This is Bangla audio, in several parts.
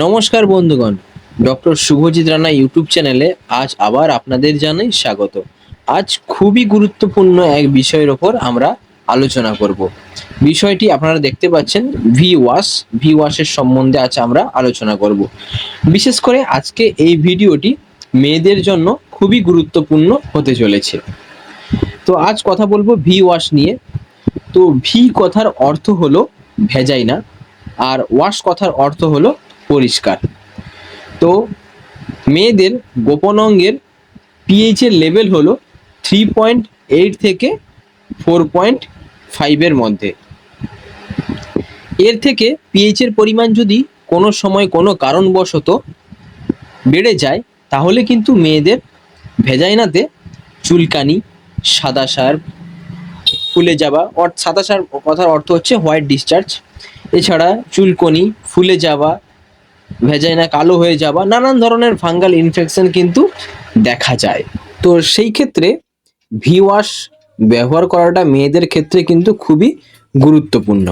নমস্কার বন্ধুগণ, ডক্টর শুভজিৎ রানা ইউটিউব চ্যানেলে আজ আবার আপনাদের জানাই স্বাগত। আজ খুবই গুরুত্বপূর্ণ এক বিষয়ের ওপর আমরা আলোচনা করব। বিষয়টি আপনারা দেখতে পাচ্ছেন ভি ওয়াশ ভি ওয়াশের সম্বন্ধে আজ আমরা আলোচনা করব। বিশেষ করে আজকে এই ভিডিওটি মেয়েদের জন্য খুবই গুরুত্বপূর্ণ হতে চলেছে। তো আজ কথা বলব ভি ওয়াশ নিয়ে। তো ভি কথার অর্থ হলো ভেজাইনা, আর ওয়াশ কথার অর্থ হলো পরিষ্কার। তো মেয়েদের গোপন অঙ্গের পিএইচ এর লেভেল হলো থ্রি পয়েন্ট এইট থেকে ফোর পয়েন্ট ফাইভের মধ্যে। এর থেকে পিএইচ এর পরিমাণ যদি কোনো সময় কোনো কারণবশত বেড়ে যায়, তাহলে কিন্তু মেয়েদের ভেজাইনাতে চুলকানি, সাদা সার ফুলে যাওয়া সাদা সার কথার অর্থ হচ্ছে হোয়াইট ডিসচার্জ এছাড়া চুলকনি, ফুলে যাওয়া ভেজাইনা কালো হয়ে যাওয়া, নানান ধরনের ফাঙ্গাল ইনফেকশন কিন্তু দেখা যায়। তো সেই ক্ষেত্রে ভি ওয়াশ ব্যবহার করাটা মেয়েদের ক্ষেত্রে কিন্তু খুবই গুরুত্বপূর্ণ।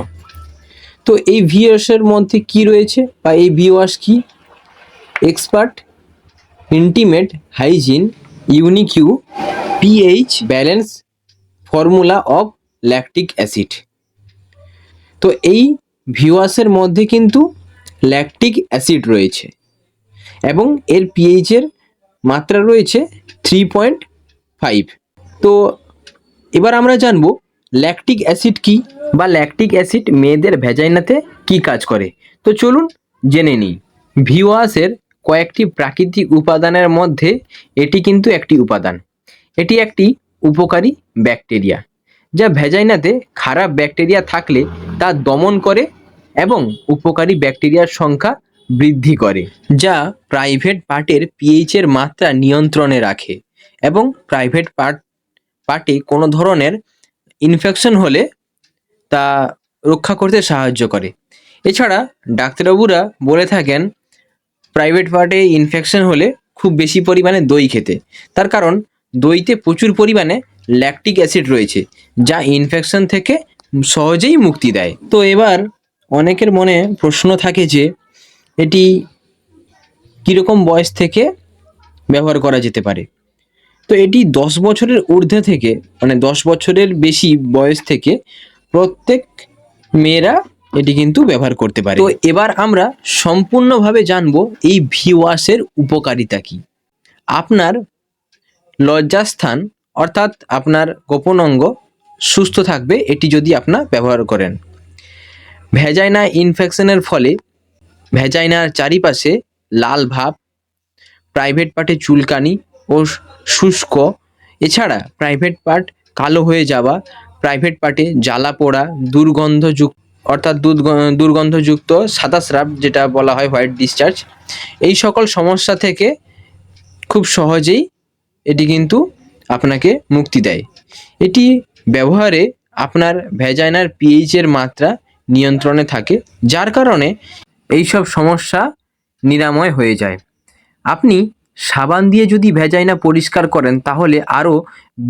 তো এই ভি ওয়াশের মধ্যে কি রয়েছে বা এই ভি ওয়াশ কি? Expert intimate hygiene unique pH balance formula of lactic acid তো এই ভিওয়াসের মধ্যে কিন্তু ল্যাকটিক অ্যাসিড রয়েছে এবং এর পিএইচের মাত্রা রয়েছে থ্রি পয়েন্ট ফাইভ তো এবার আমরা জানব ল্যাকটিক অ্যাসিড কি বা ল্যাকটিক অ্যাসিড মেয়েদের ভেজাইনাতে কি কাজ করে। তো চলুন জেনে নিই। ভিওয়াসের কয়েকটি প্রাকৃতিক উপাদানের মধ্যে এটি কিন্তু একটি উপাদান। এটি একটি উপকারী ব্যাকটেরিয়া যা ভেজাইনাতে খারাপ ব্যাকটেরিয়া থাকলে তা দমন করে এবং উপকারী ব্যাকটেরিয়ার সংখ্যা বৃদ্ধি করে, যা প্রাইভেট পার্টের পিএইচ এর মাত্রা নিয়ন্ত্রণে রাখে এবং প্রাইভেট পার্ট পার্টে কোনো ধরনের ইনফেকশন হলে তা রক্ষা করতে সাহায্য করে। এছাড়া ডাক্তারবাবুরা বলে থাকেন প্রাইভেট পার্টে ইনফেকশন হলে খুব বেশি পরিমাণে দই খেতে। তার কারণ, দইতে প্রচুর পরিমাণে ল্যাকটিক অ্যাসিড রয়েছে, যা ইনফেকশন থেকে সহজেই মুক্তি দেয়। তো এবার অনেকের মনে প্রশ্ন থাকে যে, এটি কীরকম বয়স থেকে ব্যবহার করা যেতে পারে? তো এটি দশ বছরের ঊর্ধ্বে থেকে মানে দশ বছরের বেশি বয়স থেকে প্রত্যেক মেয়েরা এটি কিন্তু ব্যবহার করতে পারে। তো এবার আমরা সম্পূর্ণভাবে জানব এই ভি ওয়াশের উপকারিতা কি। আপনার লজ্জাস্থান, অর্থাৎ আপনার গোপন অঙ্গ সুস্থ থাকবে, এটি যদি আপনার ব্যবহার করেন। ভেজাইনা ইনফেকশনের ফলে ভেজাইনার চারিপাশে লাল ভাব প্রাইভেট পার্টে চুলকানি ও শুষ্ক। এছাড়া প্রাইভেট পার্ট কালো হয়ে যাওয়া প্রাইভেট পার্টে জ্বালা পোড়া, দুর্গন্ধযুক্ত, অর্থাৎ দুর্গন্ধযুক্ত সাদা স্রাব, যেটা বলা হয় হোয়াইট ডিসচার্জ এই সকল সমস্যা থেকে খুব সহজেই এটি কিন্তু আপনাকে মুক্তি দেয়। এটি ব্যবহারে আপনার ভেজাইনার পিএইচের মাত্রা নিয়ন্ত্রণে থাকে, যার কারণে এইসব সমস্যা নিরাময় হয়ে যায়। আপনি সাবান দিয়ে যদি ভেজাইনা পরিষ্কার করেন, তাহলে আরও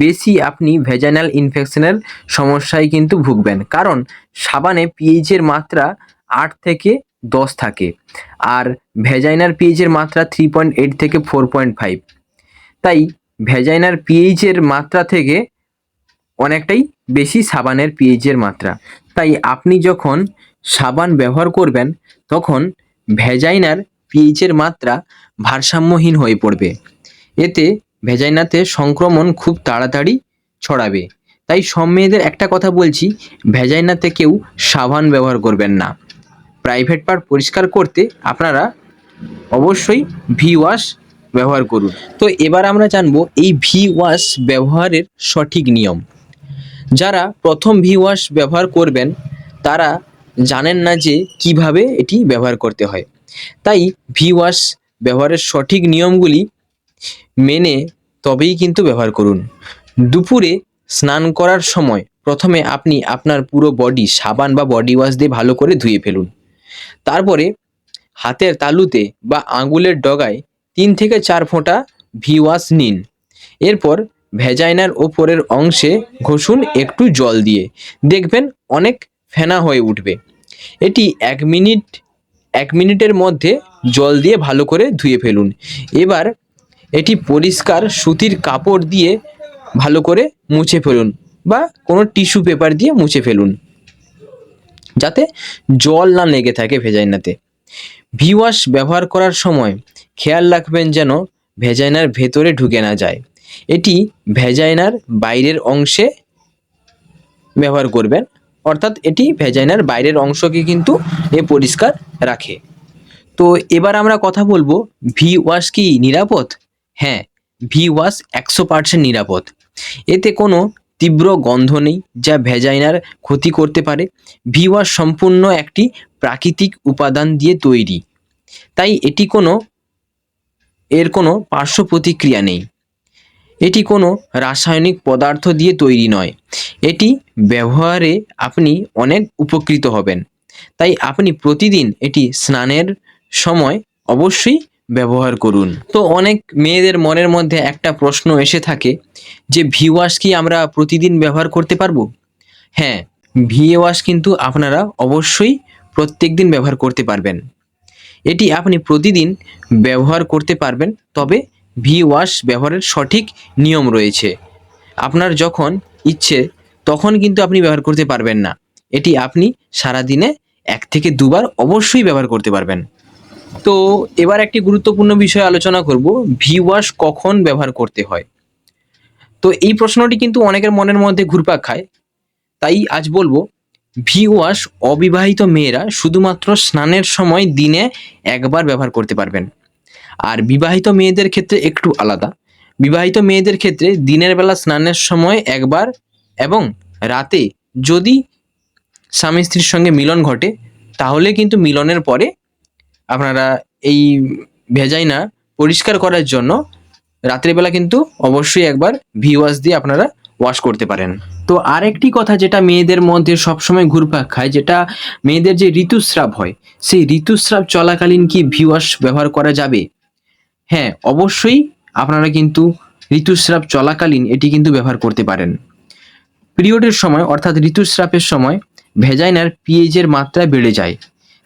বেশি আপনি ভেজাইনাল ইনফেকশনের সমস্যায় কিন্তু ভুগবেন। কারণ সাবানে পিএইচের মাত্রা আট থেকে দশ থাকে, আর ভেজাইনার পিএইচের মাত্রা থ্রি পয়েন্ট এইট থেকে ফোর পয়েন্ট ফাইভ তাই ভেজাইনার পিএইচের মাত্রা থেকে অনেকটাই বেশি সাবানের পিএইচের মাত্রা। তাই আপনি যখন সাবান ব্যবহার করবেন, তখন ভেজাইনার পিএইচের মাত্রা ভারসাম্যহীন হয়ে পড়বে। এতে ভেজাইনাতে সংক্রমণ খুব তাড়াতাড়ি ছড়াবে। তাই সব মেয়েদের একটা কথা বলছি ভেজাইনাতে কেউ সাবান ব্যবহার করবেন না। প্রাইভেট পার্ট পরিষ্কার করতে আপনারা অবশ্যই ভি ওয়াশ ব্যবহার করুন। তো এবার আমরা জানব এই ভি ওয়াশ ব্যবহারের সঠিক নিয়ম। যারা প্রথম ভি ওয়াশ ব্যবহার করবেন, তারা জানেন না যে কীভাবে এটি ব্যবহার করতে হয়। তাই ভি ওয়াশ ব্যবহারের সঠিক নিয়মগুলি মেনে তবেই কিন্তু ব্যবহার করুন। দুপুরে স্নান করার সময় প্রথমে আপনি আপনার পুরো বডি সাবান বা বডি ওয়াশ দিয়ে ভালো করে ধুয়ে ফেলুন। তারপরে হাতের তালুতে বা আঙুলের ডগায় তিন থেকে চার ফোঁটা ভি ওয়াশ নিন। এরপর ভেজাইনার ওপরের অংশে ঘষুন একটু জল দিয়ে। দেখবেন অনেক ফেনা হয়ে উঠবে। এটি এক মিনিট, এক মিনিটের মধ্যে জল দিয়ে ভালো করে ধুয়ে ফেলুন। এবার এটি পরিষ্কার সুতির কাপড় দিয়ে ভালো করে মুছে ফেলুন বা কোনো টিস্যু পেপার দিয়ে মুছে ফেলুন। যাতে জল না লেগে থাকে ভেজাইনাতে। ভি ওয়াশ ব্যবহার করার সময় খেয়াল রাখবেন যেন ভেজাইনার ভেতরে ঢুকে না যায়। এটি ভেজাইনার বাইরের অংশে ব্যবহার করবেন। অর্থাৎ এটি ভেজাইনার বাইরের অংশকে কিন্তু এ পরিষ্কার রাখে। তো এবার আমরা কথা বলব ভি ওয়াশ কি নিরাপদ? হ্যাঁ ভি ওয়াশ একশো পার্সেন্ট নিরাপদ। এতে কোনো তীব্র গন্ধ নেই, যা ভেজাইনার ক্ষতি করতে পারে। ভি ওয়াশ সম্পূর্ণ একটি প্রাকৃতিক উপাদান দিয়ে তৈরি। তাই এটি কোনো, এর কোনো পার্শ্ব প্রতিক্রিয়া নেই। এটি কোনো রাসায়নিক পদার্থ দিয়ে তৈরি নয়। এটি ব্যবহারে আপনি অনেক উপকৃত হবেন। তাই আপনি প্রতিদিন এটি স্নানের সময় অবশ্যই ব্যবহার করুন। তো অনেক মেয়েদের মনের মধ্যে একটা প্রশ্ন এসে থাকে যে ভি ওয়াশ কি আমরা প্রতিদিন ব্যবহার করতে পারব? হ্যাঁ ভি ওয়াশ কিন্তু আপনারা অবশ্যই প্রত্যেক দিন ব্যবহার করতে পারবেন। এটি আপনি প্রতিদিন ব্যবহার করতে পারবেন, তবে ভি ওয়াশ ব্যবহারের সঠিক নিয়ম রয়েছে। আপনার যখন ইচ্ছে, তখন কিন্তু আপনি ব্যবহার করতে পারবেন না। এটি আপনি সারাদিনে এক থেকে দুবার অবশ্যই ব্যবহার করতে পারবেন। তো এবার একটি গুরুত্বপূর্ণ বিষয় আলোচনা করব, ভি ওয়াশ কখন ব্যবহার করতে হয়? তো এই প্রশ্নটি কিন্তু অনেকের মনের মধ্যে ঘুরপাক খায়। তাই আজ বলব, ভি ওয়াশ অবিবাহিত মেয়েরা শুধুমাত্র স্নানের সময় দিনে একবার ব্যবহার করতে পারবেন। আর বিবাহিত মেয়েদের ক্ষেত্রে একটু আলাদা। বিবাহিত মেয়েদের ক্ষেত্রে দিনের বেলা স্নানের সময় একবার এবং রাতে যদি স্বামী স্ত্রীর সঙ্গে মিলন ঘটে, তাহলে কিন্তু মিলনের পরে আপনারা এই ভেজাইনা পরিষ্কার করার জন্য রাত্রেবেলা কিন্তু অবশ্যই একবার ভি ওয়াশ দিয়ে আপনারা ওয়াশ করতে পারেন। তো আরেকটি কথা যেটা মেয়েদের মধ্যে সবসময় ঘুরপাক খায়, যেটা মেয়েদের যে ঋতুস্রাব হয়, সেই ঋতুস্রাব চলাকালীন কি ভি ওয়াশ ব্যবহার করা যাবে? হ্যাঁ অবশ্যই আপনারা কিন্তু ঋতুস্রাব চলাকালীন এটি কিন্তু ব্যবহার করতে পারেন। পিরিয়ডের সময়, অর্থাৎ ঋতুস্রাবের সময় ভেজাইনার পিএইচের মাত্রা বেড়ে যায়।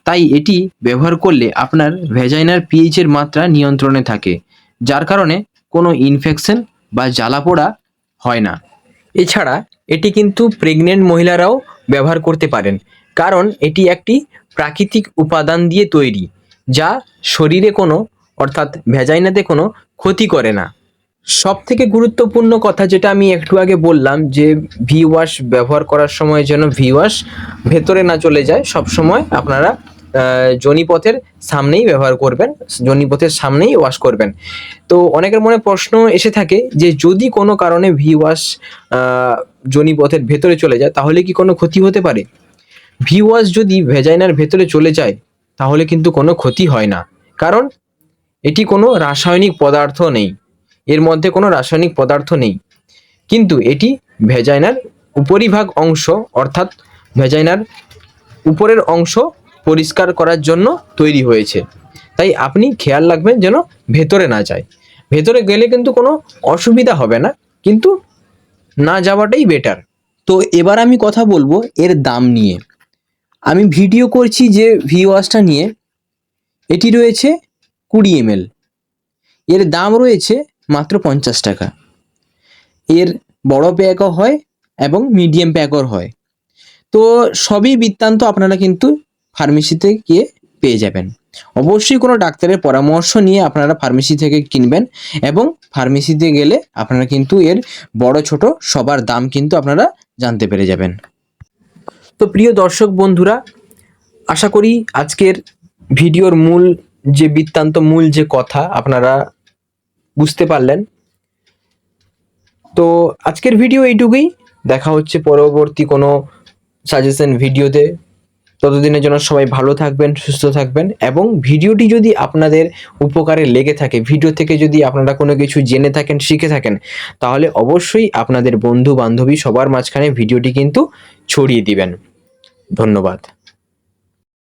তাই এটি ব্যবহার করলে আপনার ভেজাইনার পিএইচের মাত্রা নিয়ন্ত্রণে থাকে, যার কারণে কোনো ইনফেকশন বা জ্বালাপোড়া হয় না। এছাড়া এটি কিন্তু প্রেগনেন্ট মহিলারাও ব্যবহার করতে পারেন, কারণ এটি একটি প্রাকৃতিক উপাদান দিয়ে তৈরি, যা শরীরে কোনো অর্থাৎ ভেজাইনাতে কোনো ক্ষতি করে না। সব থেকে গুরুত্বপূর্ণ কথা যেটা আমি একটু আগে বললাম যে ভি ওয়াশ ব্যবহার করার সময় যেন ভি ওয়াশ ভেতরে না চলে যায় সব সময় আপনারা আহ, যোনিপথের সামনেই ব্যবহার করবেন যোনিপথের সামনেই ওয়াশ করবেন। তো অনেকের মনে প্রশ্ন এসে থাকে যে যদি কোনো কারণে ভি ওয়াশ আহ, যোনিপথের ভেতরে চলে যায় তাহলে কি কোনো ক্ষতি হতে পারে? ভি ওয়াশ যদি ভেজাইনার ভেতরে চলে যায় তাহলে কিন্তু কোনো ক্ষতি হয় না। কারণ এটি কোনো রাসায়নিক পদার্থ নেই। এর মধ্যে কোনো রাসায়নিক পদার্থ নেই। কিন্তু এটি ভেজাইনার উপরিভাগ অংশ অর্থাৎ ভেজাইনার উপরের অংশ পরিষ্কার করার জন্য তৈরি হয়েছে। তাই আপনি খেয়াল রাখবেন যেন ভেতরে না যায়। ভেতরে গেলে কিন্তু কোনো অসুবিধা হবে না, কিন্তু না যাওয়াটাই বেটার তো এবার আমি কথা বলব এর দাম নিয়ে। আমি ভিডিও করছি যে ভি ওয়াশটা নিয়ে। এটি রয়েছে কুড়ি এমএল। এর দাম রয়েছে মাত্র পঞ্চাশ টাকা। এর বড় প্যাকও হয় এবং মিডিয়াম প্যাকও হয়। তো সবই বৃত্তান্ত আপনারা কিন্তু ফার্মেসিতে গিয়ে পেয়ে যাবেন। অবশ্যই কোনো ডাক্তারের পরামর্শ নিয়ে আপনারা ফার্মেসি থেকে কিনবেন এবং ফার্মেসিতে গেলে আপনারা কিন্তু এর বড় ছোট সবার দাম কিন্তু আপনারা জানতে পেরে যাবেন। তো প্রিয় দর্শক বন্ধুরা, আশা করি আজকের ভিডিওর মূল যে বৃত্তান্ত মূল যে কথা আপনারা বুঝতে পারলেন। তো আজকের ভিডিও এইটুকুই। দেখা হচ্ছে পরবর্তী কোনো সাজেশন ভিডিওতে ততদিনের জন্য সবাই ভালো থাকবেন, সুস্থ থাকবেন এবং ভিডিওটি যদি আপনাদের উপকারে লেগে থাকে ভিডিও থেকে যদি আপনারা কোনো কিছু জেনে থাকেন, শিখে থাকেন, তাহলে অবশ্যই আপনাদের বন্ধু বান্ধবী সবার মাঝখানে ভিডিওটি কিন্তু ছড়িয়ে দিবেন। ধন্যবাদ।